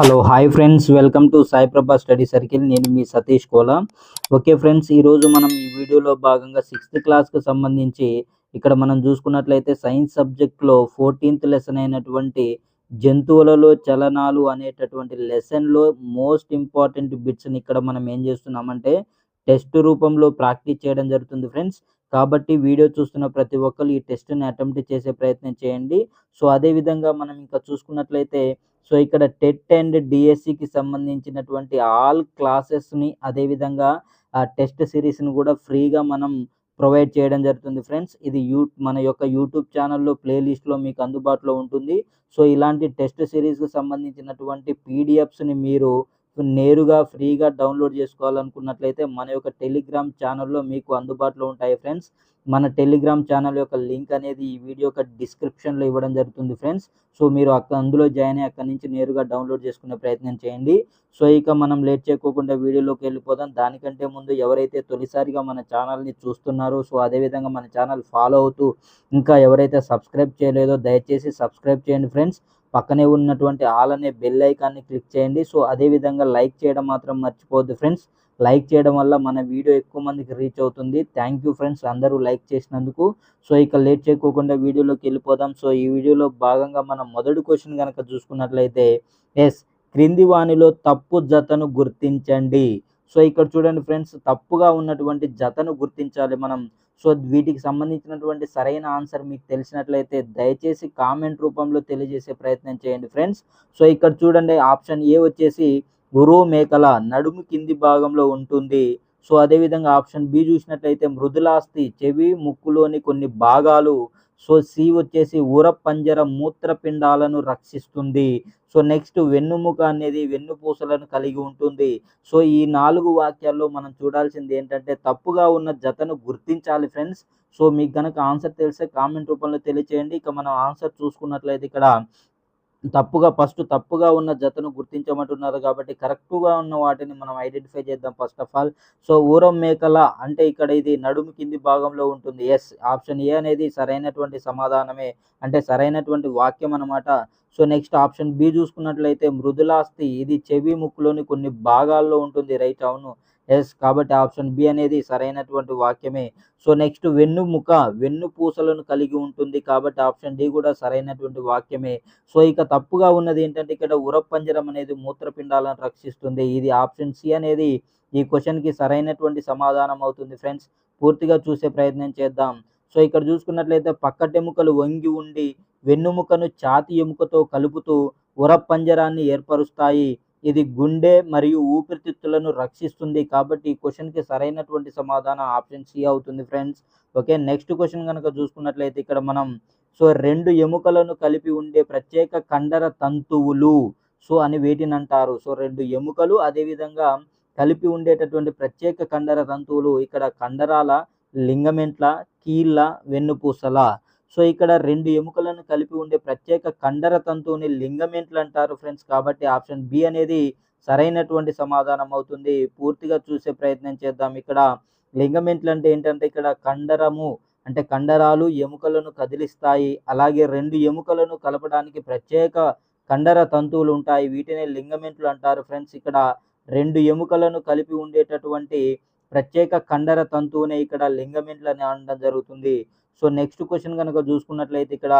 Hello hi friends welcome to Saiprabha study circle నేను మీ Satish Kola. Okay friends ఈరోజు మనం ఈ వీడియోలో భాగంగా సిక్స్త్ క్లాస్కి సంబంధించి ఇక్కడ మనం చూసుకున్నట్లయితే సైన్స్ సబ్జెక్ట్లో ఫోర్టీన్త్ లెసన్ అయినటువంటి జంతువులలో చలనాలు అనేటటువంటి లెసన్లో మోస్ట్ ఇంపార్టెంట్ బిట్స్ని ఇక్కడ మనం ఏం చేస్తున్నామంటే టెస్ట్ రూపంలో ప్రాక్టీస్ చేయడం జరుగుతుంది ఫ్రెండ్స్ కాబట్టి వీడియో చూస్తున్న ప్రతి ఒక్కరు ఈ టెస్ట్ని అటెంప్ట్ చేసే ప్రయత్నం చేయండి. సో అదే విధంగా మనం ఇంకా చూసుకున్నట్లయితే సో ఇక్కడ టెట్ అండ్ డిఎస్సికి సంబంధించినటువంటి ఆల్ క్లాసెస్ని అదేవిధంగా ఆ టెస్ట్ సిరీస్ని కూడా ఫ్రీగా మనం ప్రొవైడ్ చేయడం జరుగుతుంది ఫ్రెండ్స్. ఇది యూ మన యొక్క యూట్యూబ్ ఛానల్లో ప్లేలిస్ట్లో మీకు అందుబాటులో ఉంటుంది. సో ఇలాంటి టెస్ట్ సిరీస్కి సంబంధించినటువంటి పీడిఎఫ్స్ని మీరు నేరుగా ఫ్రీగా డౌన్లోడ్ చేసుకోవాలనుకున్నట్లయితే మన యొక్క టెలిగ్రామ్ ఛానల్లో మీకు అందుబాటులో ఉంటాయి ఫ్రెండ్స్ మన టెలిగ్రామ్ ఛానల్ యొక్క లింక్ అనేది ఈ వీడియో యొక్క డిస్క్రిప్షన్లో ఇవ్వడం జరుగుతుంది ఫ్రెండ్స్ సో మీరు అక్కడ అందులో జాయిన్ అయ్యి అక్కడి నుంచి నేరుగా డౌన్లోడ్ చేసుకునే ప్రయత్నం చేయండి. సో ఇక మనం లేట్ చేయకోకుండా వీడియోలోకి వెళ్ళిపోదాం. దానికంటే ముందు ఎవరైతే తొలిసారిగా మన ఛానల్ని చూస్తున్నారో సో అదేవిధంగా మన ఛానల్ ఫాలో అవుతూ ఇంకా ఎవరైతే సబ్స్క్రైబ్ చేయలేదో దయచేసి సబ్స్క్రైబ్ చేయండి ఫ్రెండ్స్ పక్కనే ఉన్నటువంటి ఆల్ అనే బెల్ ఐకాన్ని క్లిక్ చేయండి. సో అదేవిధంగా లైక్ చేయడం మాత్రం మర్చిపోవద్దు ఫ్రెండ్స్ లైక్ చేయడం వల్ల మన వీడియో ఎక్కువ మందికి రీచ్ అవుతుంది. థ్యాంక్ యూ ఫ్రెండ్స్ అందరూ లైక్ చేసినందుకు. సో ఇక లేట్ చేయకోకుండా వీడియోలోకి వెళ్ళిపోదాం. సో ఈ వీడియోలో భాగంగా మనం మొదటి క్వశ్చన్ కనుక చూసుకున్నట్లయితే ఎస్ క్రింది వాణిలో తప్పు జతను గుర్తించండి. సో ఇక్కడ చూడండి ఫ్రెండ్స్ తప్పుగా ఉన్నటువంటి జతను గుర్తించాలి మనం. సో వీటికి సంబంధించినటువంటి సరైన ఆన్సర్ మీకు తెలిసినట్లయితే దయచేసి కామెంట్ రూపంలో తెలియజేసే ప్రయత్నం చేయండి ఫ్రెండ్స్. సో ఇక్కడ చూడండి ఆప్షన్ ఏ వచ్చేసి గురు మేకల నడుము కింది భాగంలో ఉంటుంది. సో అదేవిధంగా ఆప్షన్ బి చూసినట్లయితే మృదులాస్తి చెవి ముక్కులోని కొన్ని భాగాలు. సో సి వచ్చేసి ఊర పంజర మూత్రపిండాలను రక్షిస్తుంది. సో నెక్స్ట్ వెన్నుముక అనేది వెన్నుపూసలను కలిగి ఉంటుంది. సో ఈ నాలుగు వాక్యాల్లో మనం చూడాల్సింది ఏంటంటే తప్పుగా ఉన్న జతను గుర్తించాలి ఫ్రెండ్స్. సో మీకు కనుక ఆన్సర్ తెలిస్తే కామెంట్ రూపంలో తెలియచేయండి. ఇక మనం ఆన్సర్ చూసుకున్నట్లయితే ఇక్కడ తప్పుగా ఫస్ట్ తప్పుగా ఉన్న జతను గుర్తించమంటున్నారు కాబట్టి కరెక్ట్గా ఉన్న వాటిని మనం ఐడెంటిఫై చేద్దాం ఫస్ట్ ఆఫ్ ఆల్ సో ఊరం మేకల అంటే ఇక్కడ ఇది నడుము కింది భాగంలో ఉంటుంది. ఎస్ ఆప్షన్ ఏ అనేది సరైనటువంటి సమాధానమే అంటే సరైనటువంటి వాక్యం అనమాట సో నెక్స్ట్ ఆప్షన్ బి చూసుకున్నట్లయితే మృదులాస్తి ఇది చెవి ముక్కులోని కొన్ని భాగాల్లో ఉంటుంది. రైట్ అవును. ఎస్ కాబట్టి ఆప్షన్ బి అనేది సరైనటువంటి వాక్యమే. సో నెక్స్ట్ వెన్నుముక వెన్ను పూసలను కలిగి ఉంటుంది కాబట్టి ఆప్షన్ డి కూడా సరైనటువంటి వాక్యమే. సో ఇక తప్పుగా ఉన్నది ఏంటంటే ఇక్కడ ఉరపంజరం అనేది మూత్రపిండాలను రక్షిస్తుంది. ఇది ఆప్షన్ సి అనేది ఈ క్వశ్చన్కి సరైనటువంటి సమాధానం అవుతుంది ఫ్రెండ్స్. పూర్తిగా చూసే ప్రయత్నం చేద్దాం. సో ఇక్కడ చూసుకున్నట్లయితే పక్కటెముకలు వంగి ఉండి వెన్నుముకను ఛాతి ఎముకతో కలుపుతూ ఉరపంజరాన్ని ఏర్పరుస్తాయి. ఇది గుండె మరియు ఊపిరితిత్తులను రక్షిస్తుంది కాబట్టి ఈ క్వశ్చన్కి సరైనటువంటి సమాధానం ఆప్షన్ సి అవుతుంది ఫ్రెండ్స్. ఓకే నెక్స్ట్ క్వశ్చన్ కనుక చూసుకున్నట్లయితే ఇక్కడ మనం సో రెండు ఎముకలను కలిపి ఉండే ప్రత్యేక కండర తంతువులు సో అని వీటిని అంటారు. సో రెండు ఎముకలు అదేవిధంగా కలిపి ఉండేటటువంటి ప్రత్యేక కండర తంతువులు ఇక్కడ కండరాల లింగమెంట్ల కీళ్ళ వెన్నుపూసల. సో ఇక్కడ రెండు ఎముకలను కలిపి ఉండే ప్రత్యేక కండర తంతువుని లింగమెంట్లు అంటారు ఫ్రెండ్స్? కాబట్టి ఆప్షన్ బి అనేది సరైనటువంటి సమాధానం అవుతుంది. పూర్తిగా చూసే ప్రయత్నం చేద్దాం. ఇక్కడ లింగమెంట్లు అంటే ఏంటంటే ఇక్కడ కండరము అంటే కండరాలు ఎముకలను కదిలిస్తాయి. అలాగే రెండు ఎముకలను కలపడానికి ప్రత్యేక కండర తంతువులు ఉంటాయి. వీటినే లింగమెంట్లు అంటారు ఫ్రెండ్స్? ఇక్కడ రెండు ఎముకలను కలిపి ఉండేటటువంటి ప్రత్యేక కండర తంతువునే ఇక్కడ లింగమెంట్లు అని అనడం జరుగుతుంది. సో నెక్స్ట్ క్వశ్చన్ కనుక చూసుకున్నట్లయితే ఇక్కడ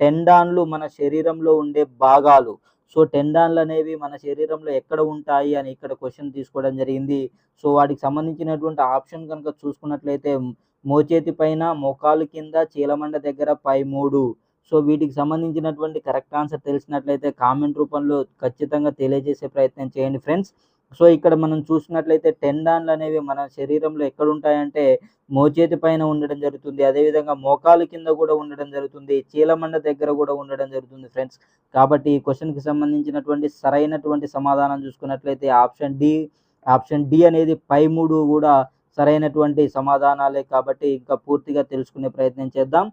టెండాన్లు మన శరీరంలో ఉండే భాగాలు. సో టెండాన్లు అనేవి మన శరీరంలో ఎక్కడ ఉంటాయి అని ఇక్కడ క్వశ్చన్ తీసుకోవడం జరిగింది. సో వాటికి సంబంధించినటువంటి ఆప్షన్ కనుక చూసుకున్నట్లయితే మోచేతి పైన మోకాలు కింద చీలమండ దగ్గర పై మూడు. సో వీటికి సంబంధించినటువంటి కరెక్ట్ ఆన్సర్ తెలిసినట్లయితే కామెంట్ రూపంలో ఖచ్చితంగా తెలియజేసే ప్రయత్నం చేయండి ఫ్రెండ్స్. సో ఇక్కడ మనం చూసినట్లయితే టెండాన్లు అనేవి మన శరీరంలో ఎక్కడ ఉంటాయంటే మోచేతి పైన ఉండడం జరుగుతుంది. అదేవిధంగా మోకాలు కింద కూడా ఉండడం జరుగుతుంది. చీలమండ దగ్గర కూడా ఉండడం జరుగుతుంది ఫ్రెండ్స్. కాబట్టి ఈ క్వశ్చన్కి సంబంధించినటువంటి సరైనటువంటి సమాధానం చూసుకున్నట్లయితే ఆప్షన్ డి ఆప్షన్ డి అనేది పై మూడు కూడా సరైనటువంటి సమాధానాలే కాబట్టి ఇంకా పూర్తిగా తెలుసుకునే ప్రయత్నం చేద్దాం.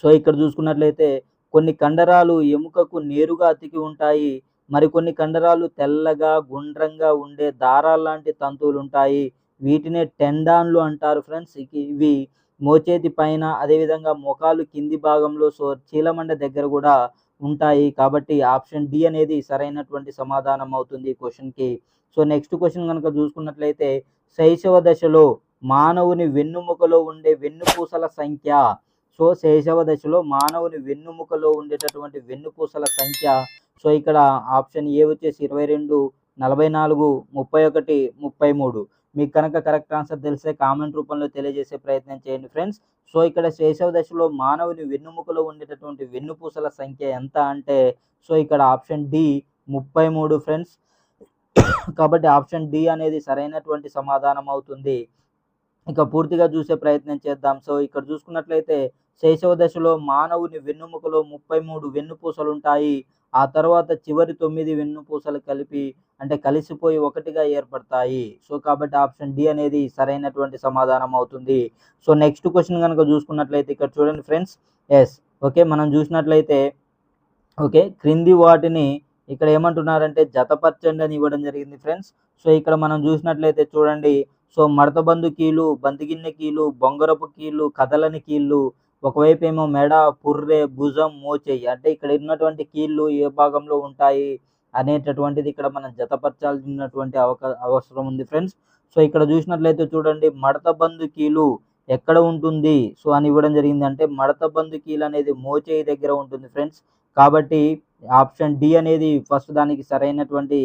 సో ఇక్కడ చూసుకున్నట్లయితే కొన్ని కండరాలు ఎముకకు నేరుగా అతికి ఉంటాయి. మరికొన్ని కండరాలు తెల్లగా గుండ్రంగా ఉండే దారాల లాంటి తంతువులు ఉంటాయి వీటినే టెండాన్లు అంటారు ఫ్రెండ్స్. ఇవి మోచేతి పైన అదేవిధంగా మోకాలు కింది భాగంలో సో చీలమండ దగ్గర కూడా ఉంటాయి. కాబట్టి ఆప్షన్ డి అనేది సరైనటువంటి సమాధానం అవుతుంది ఈ క్వశ్చన్కి సో నెక్స్ట్ క్వశ్చన్ కనుక చూసుకున్నట్లయితే శైశవ దశలో మానవుని వెన్నుముకలో ఉండే వెన్నుపూసల సంఖ్య సో శైశవ దశలో మానవుని వెన్నుముకలో ఉండేటటువంటి వెన్నుపూసల సంఖ్య. సో ఇక్కడ ఆప్షన్ ఏ వచ్చేసి ఇరవై రెండు నలభై నాలుగు ముప్పై ఒకటి ముప్పై మూడు. మీకు కనుక కరెక్ట్ ఆన్సర్ తెలిసే కామెంట్ రూపంలో తెలియజేసే ప్రయత్నం చేయండి ఫ్రెండ్స్. సో ఇక్కడ శైశవ దశలో మానవుని వెన్నుముకలో ఉండేటటువంటి వెన్నుపూసల సంఖ్య ఎంత అంటే సో ఇక్కడ ఆప్షన్ డి ముప్పై మూడు ఫ్రెండ్స్. కాబట్టి ఆప్షన్ డి అనేది సరైనటువంటి సమాధానం అవుతుంది. ఇక పూర్తిగా చూసే ప్రయత్నం చేద్దాం. సో ఇక్కడ చూసుకున్నట్లయితే శైశవ దశలో మానవుని వెన్నుముకలో ముప్పై మూడు వెన్నుపూసలు ఉంటాయి ఆ తర్వాత చివరి తొమ్మిది వెన్నుపూసలు కలిపి అంటే కలిసిపోయి ఒకటిగా ఏర్పడతాయి. సో కాబట్టి ఆప్షన్ డి అనేది సరైనటువంటి సమాధానం అవుతుంది. సో నెక్స్ట్ క్వశ్చన్ కనుక చూసుకున్నట్లయితే ఇక్కడ చూడండి ఫ్రెండ్స్. ఎస్ ఓకే మనం చూసినట్లయితే ఓకే క్రింది వాటిని ఇక్కడ ఏమంటున్నారంటే జతపరచండి అని ఇవ్వడం జరిగింది ఫ్రెండ్స్. సో ఇక్కడ మనం చూసినట్లయితే చూడండి. సో మడతబందు కీలు బంతిగిన్నె కీలు బొంగరపు కీళ్ళు కదలని కీళ్ళు ఒకవైపు ఏమో మెడ పుర్రె భుజం మోచేయి. అంటే ఇక్కడ ఉన్నటువంటి కీళ్ళు ఏ భాగంలో ఉంటాయి అనేటటువంటిది ఇక్కడ మనం జతపరచాల్సినటువంటి అవకా అవసరం ఉంది ఫ్రెండ్స్. సో ఇక్కడ చూసినట్లయితే చూడండి మడత బందు కీలు ఎక్కడ ఉంటుంది? సో అని ఇవ్వడం జరిగింది అంటే మడత బంధు కీలు అనేది మోచేయి దగ్గర ఉంటుంది ఫ్రెండ్స్. కాబట్టి ఆప్షన్ డి అనేది ఫస్ట్ దానికి సరైనటువంటి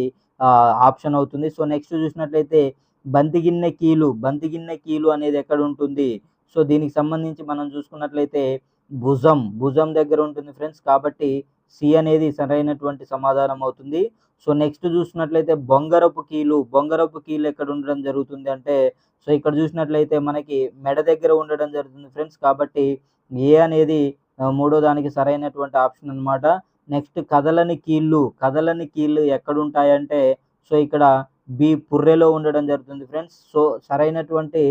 ఆప్షన్ అవుతుంది. సో నెక్స్ట్ చూసినట్లయితే బంతిగిన్నె కీలు బంతిగిన్నె కీలు అనేది ఎక్కడ ఉంటుంది? సో దీనికి సంబంధించి మనం చూసుకున్నట్లయితే భుజం భుజం దగ్గర ఉంటుంది ఫ్రెండ్స్. కాబట్టి సి అనేది సరైనటువంటి సమాధానం అవుతుంది. సో నెక్స్ట్ చూసినట్లయితే బొంగరపు కీలు బొంగరపు కీలు ఎక్కడ ఉండడం జరుగుతుంది అంటే సో ఇక్కడ చూసినట్లయితే మనకి మెడ దగ్గర ఉండడం జరుగుతుంది ఫ్రెండ్స్. కాబట్టి ఏ అనేది మూడో దానికి సరైనటువంటి ఆప్షన్ అన్నమాట. నెక్స్ట్ కదలని కీళ్ళు కదలని కీళ్ళు ఎక్కడ ఉంటాయంటే సో ఇక్కడ బి పుర్రెలో ఉండడం జరుగుతుంది ఫ్రెండ్స్. సో సరైనటువంటి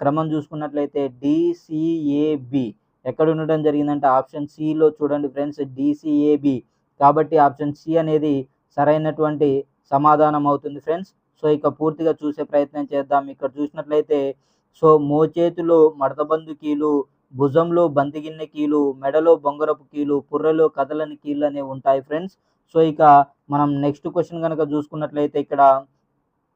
క్రమం చూసుకున్నట్లయితే డిసిఏబి ఎక్కడ ఉండడం జరిగిందంటే ఆప్షన్ సిలో చూడండి friends D C A B కాబట్టి ఆప్షన్ సి అనేది సరైనటువంటి సమాధానం అవుతుంది ఫ్రెండ్స్. సో ఇక పూర్తిగా చూసే ప్రయత్నం చేద్దాం. ఇక్కడ చూసినట్లయితే సో మోచేతిలో మడతబందు కీలు భుజంలో బంతిగిన్నె కీలు మెడలో బొంగరపు కీలు పుర్రలో కదలని కీళ్ళు అనేవి ఉంటాయి ఫ్రెండ్స్. సో ఇక మనం నెక్స్ట్ క్వశ్చన్ కనుక చూసుకున్నట్లయితే ఇక్కడ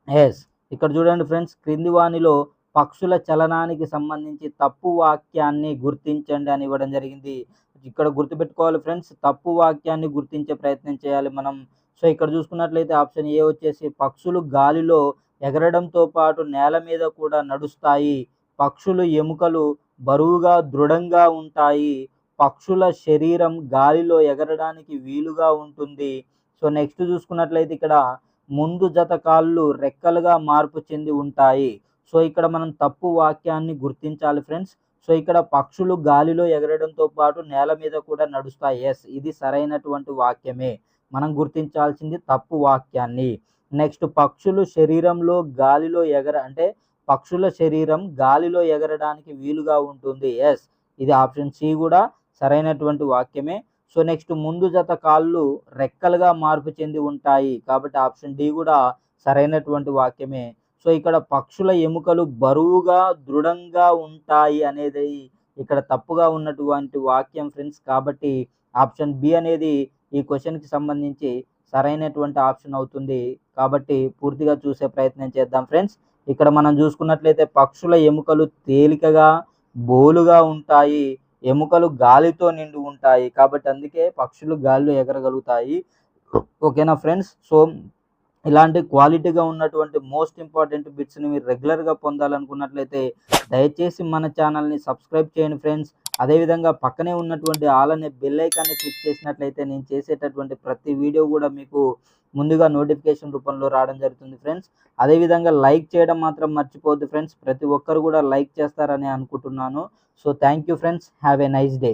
ఎస్ ఇక్కడ చూడండి ఫ్రెండ్స్ క్రింది వాణిలో పక్షుల చలనానికి సంబంధించి తప్పు వాక్యాన్ని గుర్తించండి అని ఇవ్వడం జరిగింది. ఇక్కడ గుర్తుపెట్టుకోవాలి ఫ్రెండ్స్ తప్పు వాక్యాన్ని గుర్తించే ప్రయత్నం చేయాలి మనం. సో ఇక్కడ చూసుకున్నట్లయితే ఆప్షన్ ఏ వచ్చేసి పక్షులు గాలిలో ఎగరడంతో పాటు నేల మీద కూడా నడుస్తాయి. పక్షులు ఎముకలు బరువుగా దృఢంగా ఉంటాయి. పక్షుల శరీరం గాలిలో ఎగరడానికి వీలుగా ఉంటుంది. సో నెక్స్ట్ చూసుకున్నట్లయితే ఇక్కడ ముందు జత కాళ్ళు రెక్కలుగా మార్పు చెంది ఉంటాయి. సో ఇక్కడ మనం తప్పు వాక్యాన్ని గుర్తించాలి ఫ్రెండ్స్. సో ఇక్కడ పక్షులు గాలిలో ఎగరడంతో పాటు నేల మీద కూడా నడుస్తాయి. ఎస్ ఇది సరైనటువంటి వాక్యమే. మనం గుర్తించాల్సింది తప్పు వాక్యాన్ని. నెక్స్ట్ పక్షులు శరీరంలో గాలిలో ఎగర అంటే పక్షుల శరీరం గాలిలో ఎగరడానికి వీలుగా ఉంటుంది. ఎస్ ఇది ఆప్షన్ సి కూడా సరైనటువంటి వాక్యమే. సో నెక్స్ట్ ముందు జత కాళ్ళు రెక్కలుగా మార్పు చెంది ఉంటాయి. కాబట్టి ఆప్షన్ డి కూడా సరైనటువంటి వాక్యమే. సో ఇక్కడ పక్షుల ఎముకలు బరువుగా దృఢంగా ఉంటాయి అనేది ఇక్కడ తప్పుగా ఉన్నటువంటి వాక్యం ఫ్రెండ్స్. కాబట్టి ఆప్షన్ బి అనేది ఈ క్వశ్చన్కి సంబంధించి సరైనటువంటి ఆప్షన్ అవుతుంది. కాబట్టి పూర్తిగా చూసే ప్రయత్నం చేద్దాం ఫ్రెండ్స్. ఇక్కడ మనం చూసుకున్నట్లయితే పక్షుల ఎముకలు తేలికగా బోలుగా ఉంటాయి. ఎముకలు గాలితో నిండి ఉంటాయి. కాబట్టి అందుకే పక్షులు గాలిలో ఎగరగలుగుతాయి. ఓకేనా ఫ్రెండ్స్? సో ఇలాంటి క్వాలిటీగా ఉన్నటువంటి మోస్ట్ ఇంపార్టెంట్ బిట్స్ని మీరు రెగ్యులర్గా పొందాలనుకున్నట్లయితే దయచేసి మన ఛానల్ని సబ్స్క్రైబ్ చేయండి ఫ్రెండ్స్ అదేవిధంగా పక్కనే ఉన్నటువంటి ఆల్ అనే బెల్ ఐకాన్ని క్లిక్ చేసినట్లయితే నేను చేసేటటువంటి ప్రతి వీడియో కూడా మీకు ముందుగా నోటిఫికేషన్ రూపంలో రావడం జరుగుతుంది ఫ్రెండ్స్ అదేవిధంగా లైక్ చేయడం మాత్రం మర్చిపోవద్దు ఫ్రెండ్స్ ప్రతి ఒక్కరు కూడా లైక్ చేస్తారని అనుకుంటున్నాను. So thank you friends have a nice day